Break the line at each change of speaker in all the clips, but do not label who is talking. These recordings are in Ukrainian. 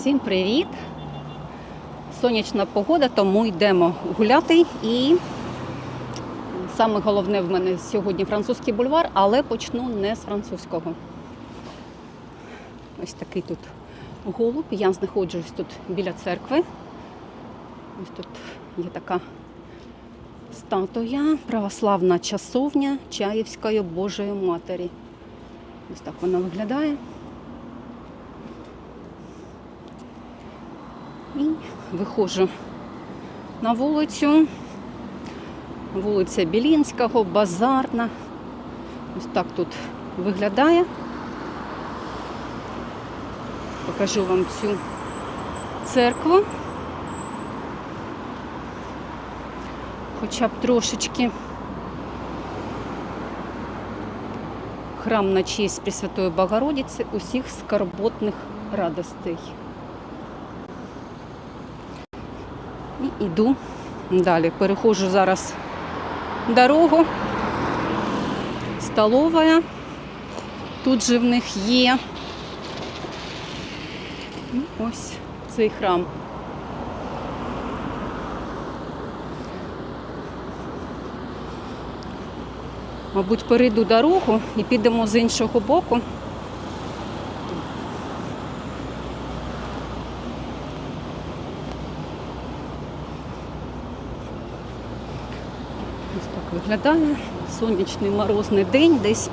Всім привіт! Сонячна погода, тому йдемо гуляти. І саме головне в мене сьогодні французький бульвар, але почну не з французького. Ось такий тут голуб. Я знаходжусь тут біля церкви. Ось тут є така статуя, православна часовня Чаївської Божої Матері. Ось так вона виглядає. І виходжу на вулицю. Вулиця Білінського, Базарна. Ось так тут виглядає. Покажу вам цю церкву. Хоча б трошечки храм на честь Пресвятої Богородиці усіх скорботних радостей. І йду далі. Переходжу зараз дорогу. Столова. Тут же в них є. Ось цей храм. Мабуть, перейду дорогу і підемо з іншого боку. Ось так виглядає. Сонячний морозний день, десь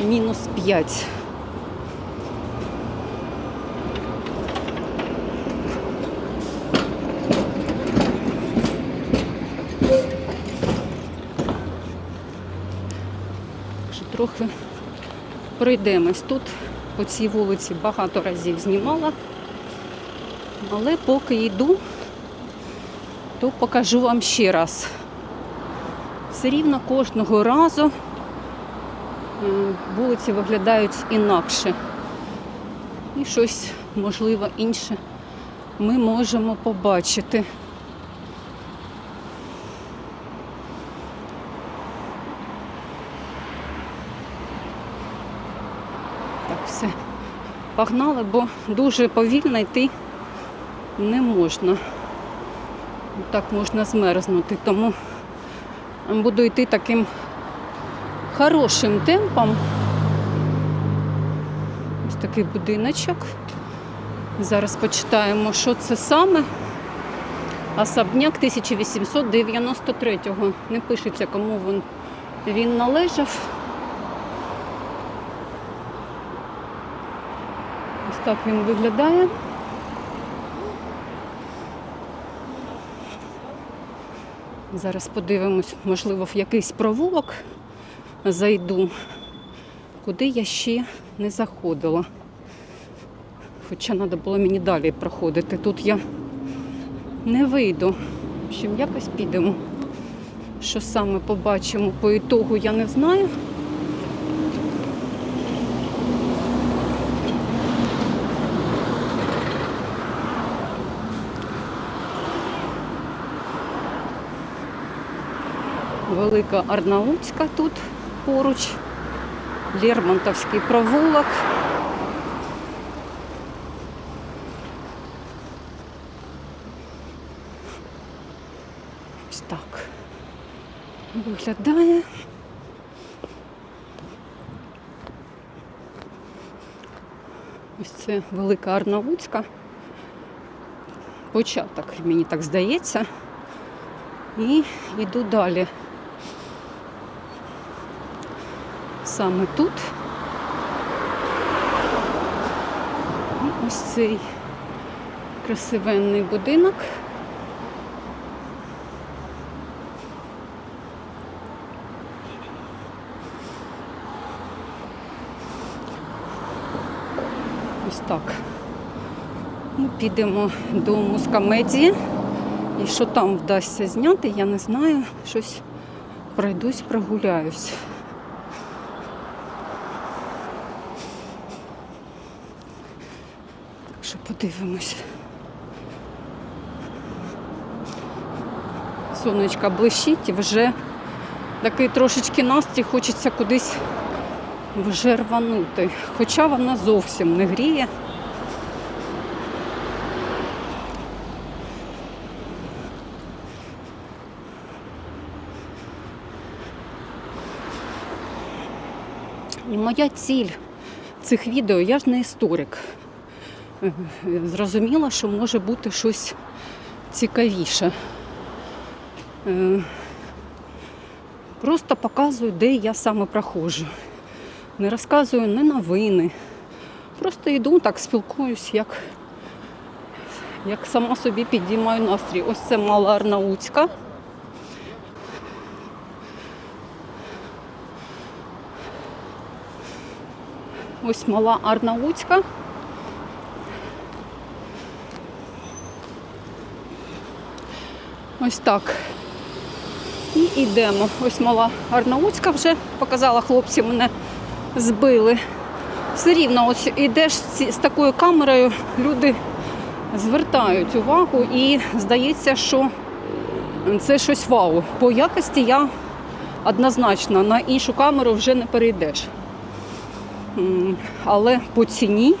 мінус 5. Трохи пройдемось. Тут по цій вулиці багато разів знімала, але поки йду, то покажу вам ще раз все рівно кожного разу е, вулиці виглядають інакше. І щось, можливо, інше ми можемо побачити. Так, все. Погнали, бо дуже повільно йти не можна. Так можна змерзнути, тому буду йти таким хорошим темпом. Ось такий будиночок. Зараз почитаємо, що це саме. Особняк 1893-го. Не пишеться, кому він, він належав. Ось так він виглядає. Зараз подивимось, можливо, в якийсь провулок зайду, куди я ще не заходила. Хоча треба було мені далі проходити. Тут я не вийду. В общем, якось підемо. Що саме побачимо по ітогу, я не знаю. Велика Арнаутська тут поруч, Лермонтовський провулок. Ось так виглядає. Ось це велика Арнаутська. Початок, мені так здається. І йду далі. Саме тут. Ось цей красивенний будинок. Ось так. І підемо до мускамедії. І що там вдасться зняти, я не знаю. Щось пройдусь, прогуляюсь. подивимось. Сонечка блищить, вже такий трошечки настрій, хочеться кудись вже рванути. Хоча вона зовсім не гріє. І моя ціль цих відео, я ж не історик. Зрозуміла, що може бути щось цікавіше. Е, Просто показую, де я саме проходжу. Не розказую не новини. Просто йду, так спілкуюсь, як, як сама собі підіймаю настрій. Ось це мала Арнаутська. Ось мала Арнаутська. Ось так. І йдемо. Ось мала Арнаутська вже показала хлопці, мене збили. Все рівно, ось йдеш з такою камерою, люди звертають увагу і здається, що це щось вау. По якості я однозначно на іншу камеру вже не перейдеш. Але по ціні,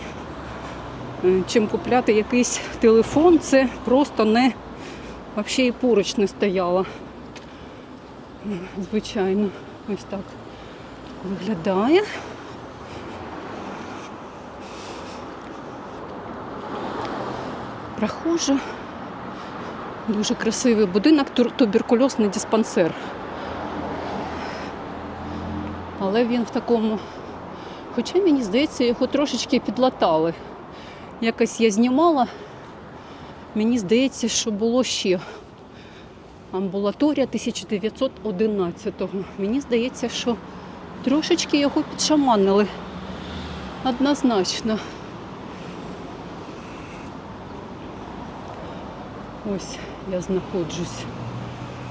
е, чим купляти якийсь телефон, це просто не взагалі і поруч не стояло. М, Звичайно, ось так виглядає. Прохожу. Дуже красивий будинок, туберкульозний диспансер. Але він в такому. Хоча мені здається, його трошечки підлатали. Якось я знімала, мені здається, що було ще амбулаторія 1911-го. Мені здається, що трошечки його підшаманили. Однозначно. Ось я знаходжусь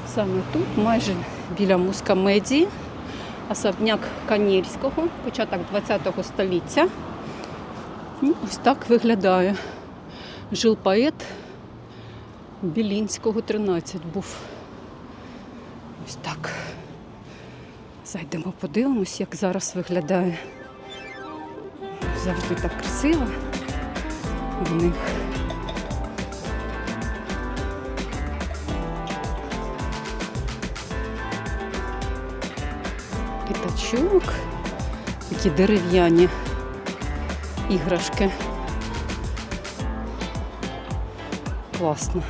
саме тут, майже біля мускамедії, особняк Канєльського, початок ХХ століття. І ось так виглядає. Жил поет Білінського 13 був. Ось так. Зайдемо, подивимось, як зараз виглядає. Завжди так красиво в них. П'ятачок, такі дерев'яні іграшки. Класно.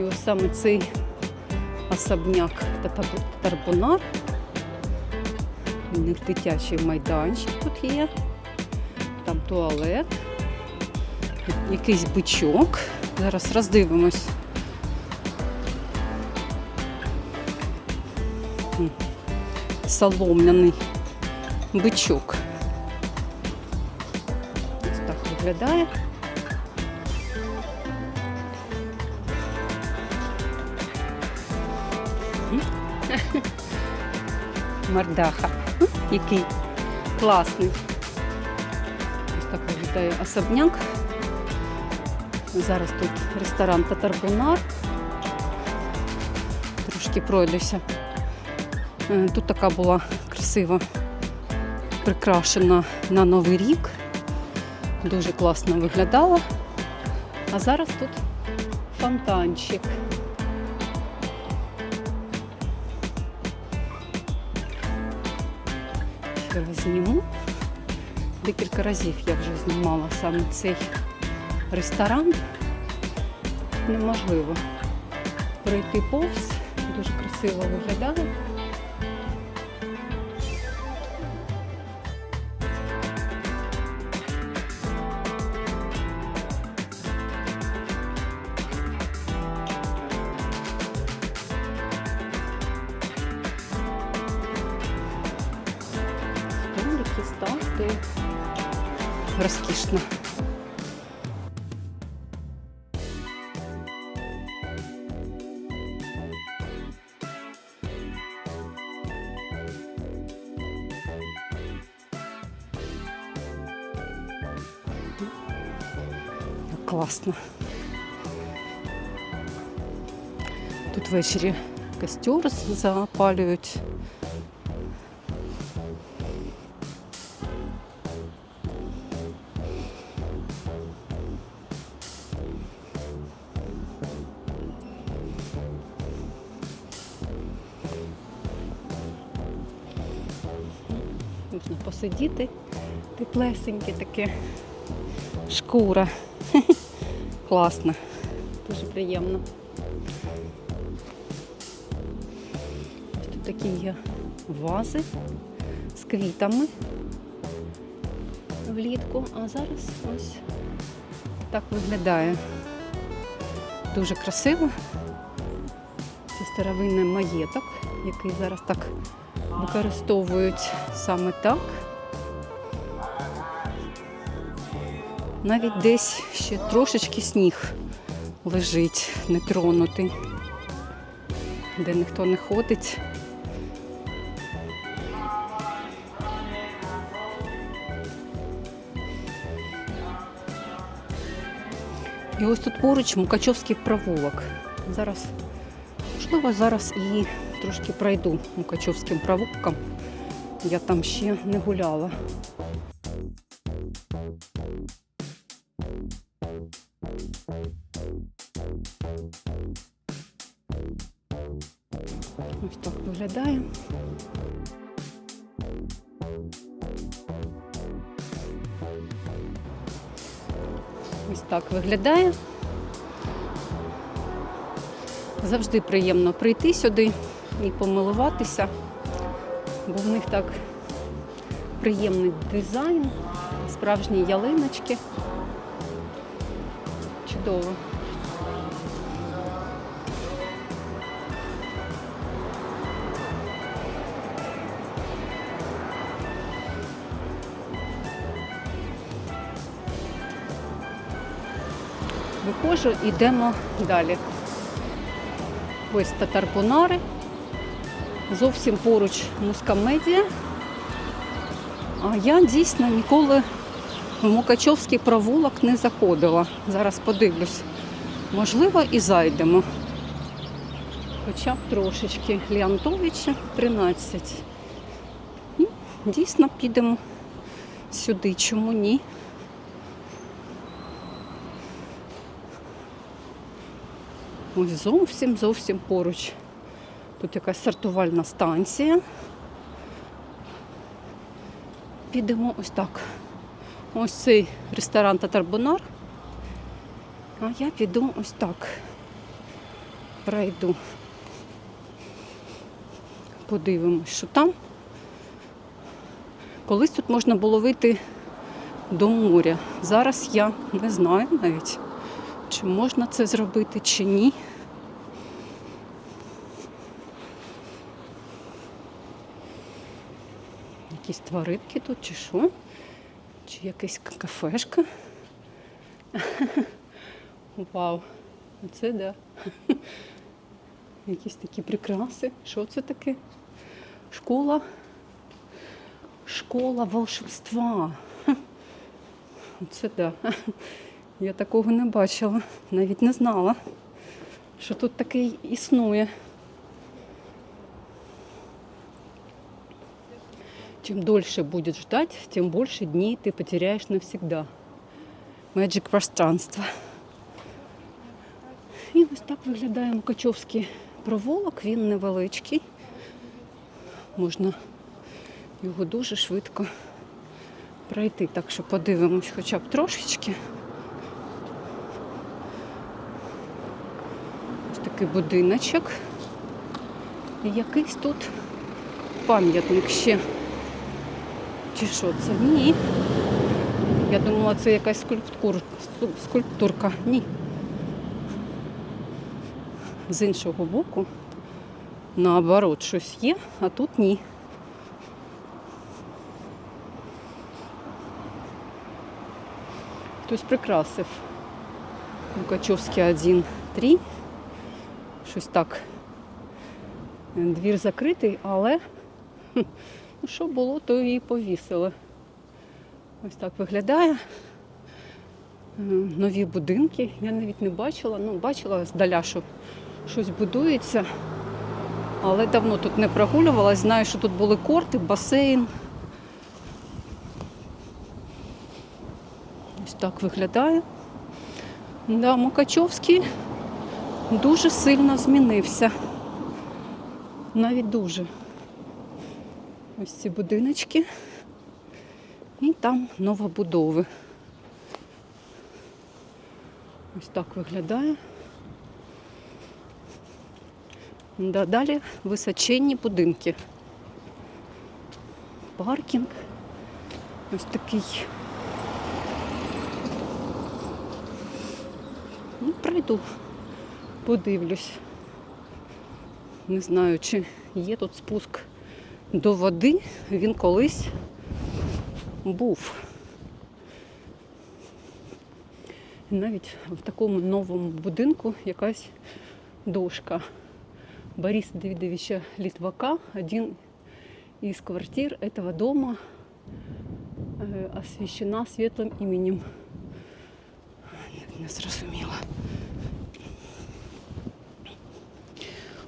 І ось саме цей особняк Тата- Тарбунар. У них дитячий майданчик тут є. Там туалет, якийсь бичок. Зараз роздивимось. М, Солом'яний бичок. Ось так виглядає. Мордаха. Який класний. Ось так виглядає особняк. Зараз тут ресторан Татарбунар. Трошки пройдуся. Е, Тут така була красива, прикрашена на Новий рік. Дуже класно виглядала. А зараз тут фонтанчик. Ще зніму. Декілька разів я вже знімала саме цей ресторан. Неможливо пройти повз. Дуже красиво виглядає. Ввечері костер запалюють. Можна посидіти, теплесеньке таке. Шкура. Класно. Дуже приємно. Такі є вази з квітами влітку, а зараз ось так виглядає. Дуже красиво. Це старовинний маєток, який зараз так використовують саме так. Навіть десь ще трошечки сніг лежить нетронутий, де ніхто не ходить. І ось тут поруч Мукачовський провулок. Зараз, можливо, зараз і трошки пройду Мукачовським провулком. Я там ще не гуляла. Виглядає. Завжди приємно прийти сюди і помилуватися, бо в них так приємний дизайн, справжні ялиночки. Чудово. Виходжу, йдемо далі. Ось татарбунари. Зовсім поруч мускамедія. А я дійсно ніколи в Мукачовський провулок не заходила. Зараз подивлюсь. Можливо, і зайдемо. Хоча б трошечки Леонтовича 13. І дійсно підемо сюди. Чому ні? Ось зовсім зовсім поруч. Тут якась сортувальна станція. Підемо ось так. Ось цей ресторан Татарбунар. А я піду ось так. Пройду. Подивимось, що там. Колись тут можна було вийти до моря. Зараз я не знаю навіть, чи можна це зробити, чи ні. Якісь тваринки тут, чи що? Чи якась кафешка? Вау, оце да. Якісь такі прикраси. Що це таке? Школа. Школа волшебства. Оце да. Я такого не бачила, навіть не знала, що тут таке існує. Чем дольше будешь ждать, тем больше дней ты потеряешь навсегда. Magic пространство. І ось так виглядає Мукачовський провулок. Він невеличкий. Можна його дуже швидко пройти. Так що подивимось хоча б трошечки. Ось такий будиночок. І якийсь тут пам'ятник ще. Чи що це? Ні. Я думала, це якась скульптур... скульптурка. Ні. З іншого боку, наоборот, щось є, а тут ні. Хтось прикрасив. Мукачовський 1, 3. Щось так. Двір закритий, але що було, то і повісили. Ось так виглядає. Е, Нові будинки. Я навіть не бачила. Ну, бачила здаля, що щось будується. Але давно тут не прогулювалась. Знаю, що тут були корти, басейн. Ось так виглядає. Да, Мукачовський дуже сильно змінився. Навіть дуже. Ось ці будиночки. І там новобудови. Ось так виглядає. Да, далі височенні будинки. Паркінг. Ось такий. Ну, пройду, подивлюсь. Не знаю, чи є тут спуск до води. Він колись був. І навіть в такому новому будинку якась дошка. Бориса Давидовича Литвака, один из квартир этого дома э, освящена светлым именем. Не зрозуміла.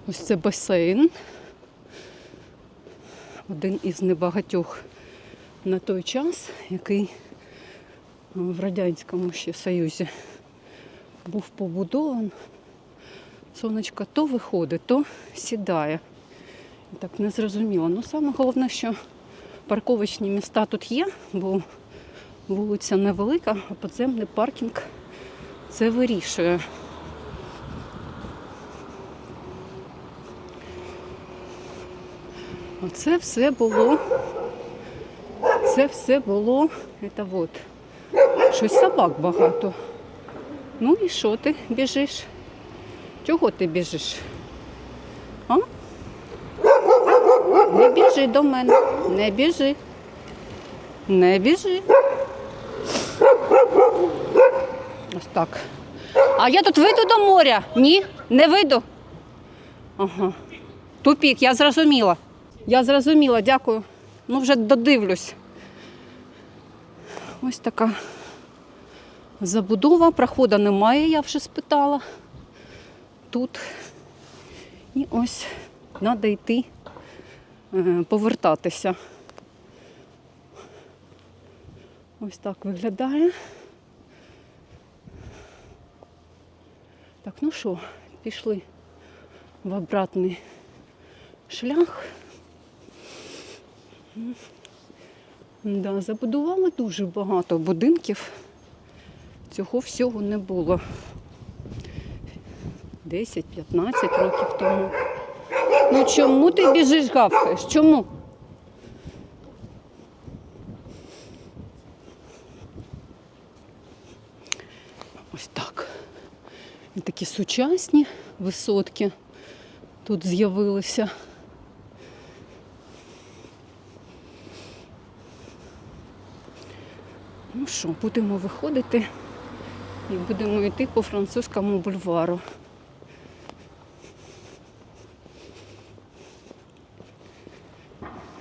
Ось це басейн. Один із небагатьох на той час, який в Радянському ще Союзі був побудований. Сонечко то виходить, то сідає. Так не зрозуміло. Ну саме головне, що парковочні міста тут є, бо вулиця невелика, а підземний паркінг це вирішує. Оце все було. Це все було. Це от. Щось собак багато. Ну і що ти біжиш? Чого ти біжиш? А? Не біжи до мене. Не біжи. Не біжи. Ось так. А я тут вийду до моря? Ні, не вийду. Ага. Тупік, я зрозуміла. Я зрозуміла, дякую. Ну, вже додивлюсь. Ось така забудова, проходу немає, я вже спитала. Тут. І ось треба йти, е, повертатися. Ось так виглядає. Так, ну що, пішли в обратний шлях. Да, забудували дуже багато будинків. Цього всього не було 10-15 років тому. Ну чому ти біжиш гавкаєш? Чому? Ось так. І такі сучасні висотки тут з'явилися. Що, будемо виходити і будемо йти по французькому бульвару.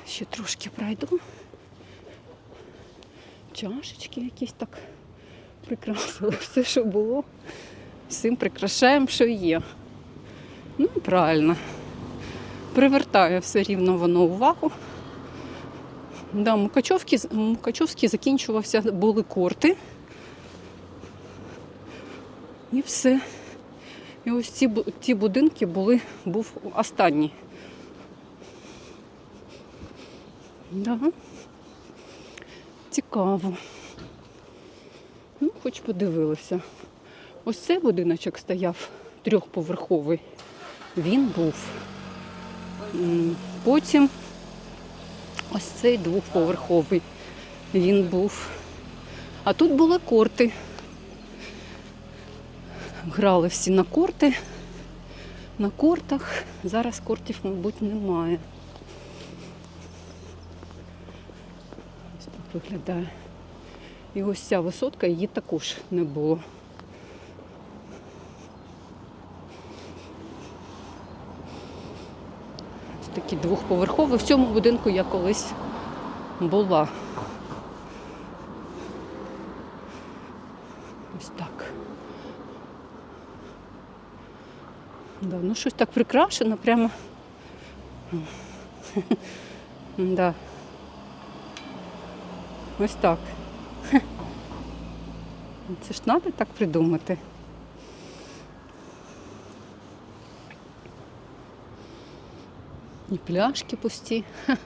Ще трошки пройду. Чашечки якісь так прикрасили. Все, що було. Всім прикрашаємо, що є. Ну, правильно. Привертає все рівно воно увагу. Да, Мукачовки, Мукачовський закінчувався, були корти. І все. І ось ці, ті будинки були, був останній. Да. Цікаво. Ну, хоч подивилися. Ось цей будиночок стояв трьохповерховий. Він був. Потім ось цей двохповерховий. Він був. А тут були корти. Грали всі на корти. На кортах. Зараз кортів, мабуть, немає. Ось так виглядає. І ось ця висотка, її також не було. Такі. В цьому будинку я колись була. Ось так. Да, ну щось так прикрашено, прямо. Да. Ось так. Це ж треба так придумати. І пляшки пусті.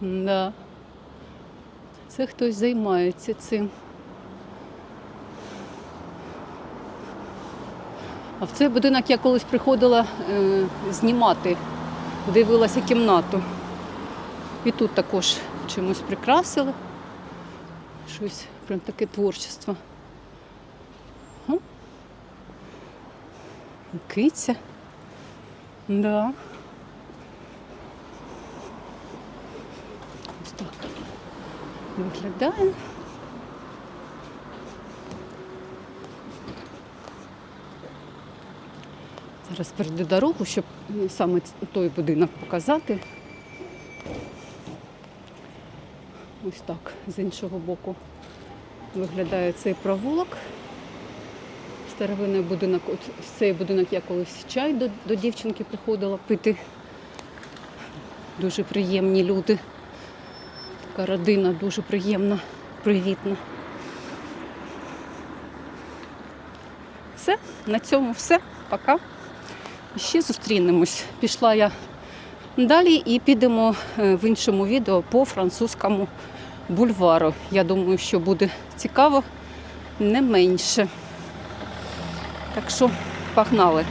Да. Це хтось займається цим. А в цей будинок я колись приходила е, знімати, дивилася кімнату. І тут також чимось прикрасили. Щось прям таке творчество. Киця. Да. Ось так виглядає. Зараз перейду дорогу, щоб саме той будинок показати. Ось так, з іншого боку виглядає цей провулок. Старовинний будинок. От в цей будинок я колись чай до, до дівчинки приходила пити. Дуже приємні люди. Така родина дуже приємна, привітна. Все, на цьому все. Пока. Ще зустрінемось. Пішла я далі і підемо е, в іншому відео по французькому бульвару. Я думаю, що буде цікаво не менше. Так що погнали.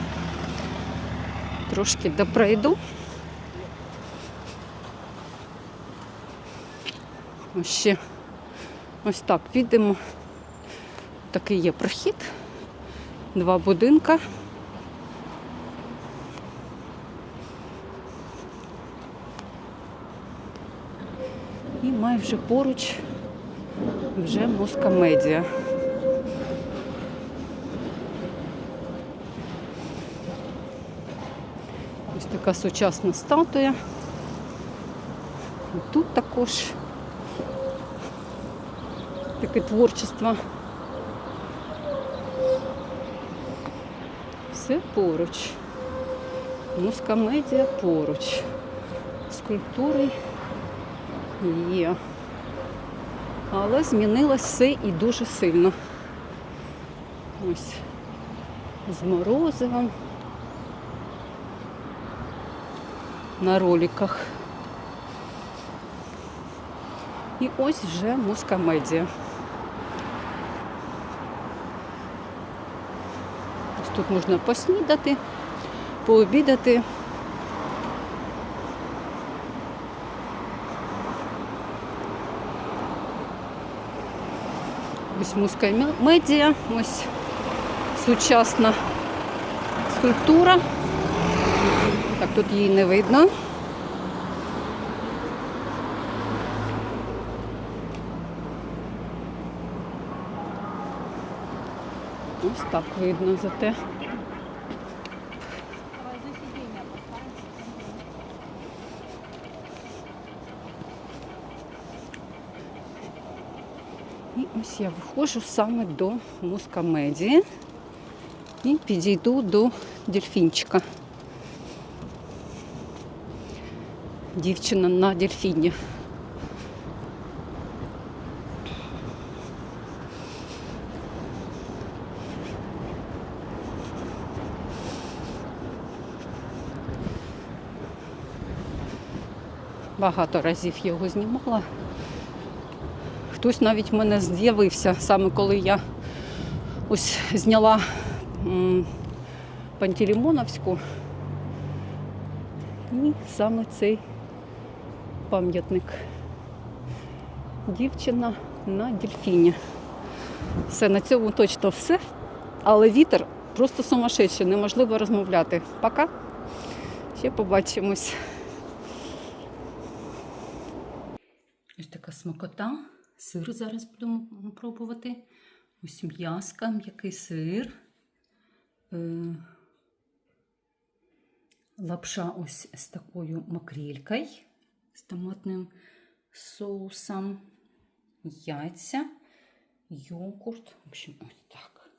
Трошки допройду. Ось ще ось так підемо. Такий є прохід. Два будинка. І майже поруч вже Москомедія. Ось така сучасна статуя. І тут також таке творчество. Все поруч. Мускомедія поруч. Скульптури є. Але змінилось все і дуже сильно. Ось з морозивом. На роликах. І ось вже мускомедія. Тут можна поснідати, пообідати. Ось мускомедія, ось сучасна скульптура. Так, тут її не видно. Ось так видно зате. І ось я виходжу саме до мускомедії і підійду до дельфінчика. Дівчина на дельфіні. Багато разів його знімала. Хтось навіть в мене з'явився саме коли я ось зняла Пантелеймоновську. І саме цей пам'ятник. Дівчина на дельфіні. Все, на цьому точно все. Але вітер просто сумасшедший, неможливо розмовляти. Пока. Ще побачимось. Ось така смакота. Сир зараз будемо пробувати. Ось м'яска, м'який сир. Е, Лапша ось з такою макрелькою, з томатним соусом, яйця, йогурт. В общем, ось так.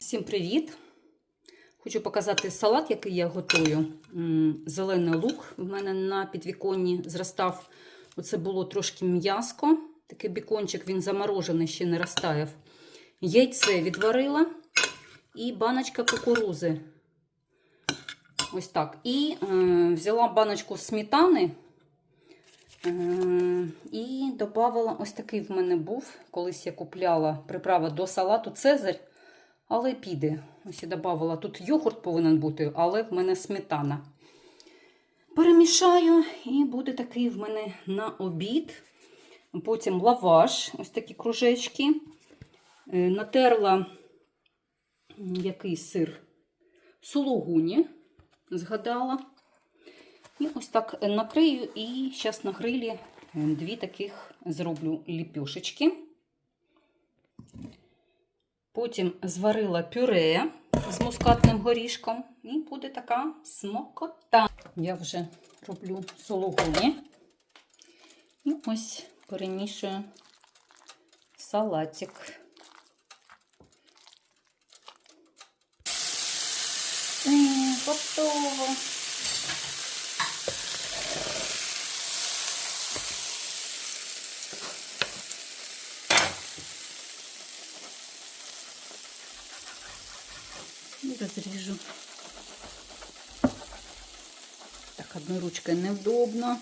Всім привіт! Хочу показати салат, який я готую. Зелений лук. У мене на підвіконні зростав, оце було трошки м'яско. Такий бікончик, він заморожений, ще не розтаяв. Яйце відварила і баночка кукурузи. Ось так. І е, взяла баночку сметани. Е, І додавала ось такий в мене був. Колись я купляла приправа до салату Цезарь, але піде. Ось я додавала. Тут йогурт повинен бути, але в мене сметана. Перемішаю, і буде такий в мене на обід. Потім лаваш, ось такі кружечки. Е, Натерла який сир? Сулугуні, згадала. І ось так накрию, і зараз на грилі е, дві таких зроблю ліпешечки. Потім зварила пюре з мускатним горішком, і буде така смокота. Я вже роблю сологуні. І ось перемішую салатик. Готово. І Так, невдобно.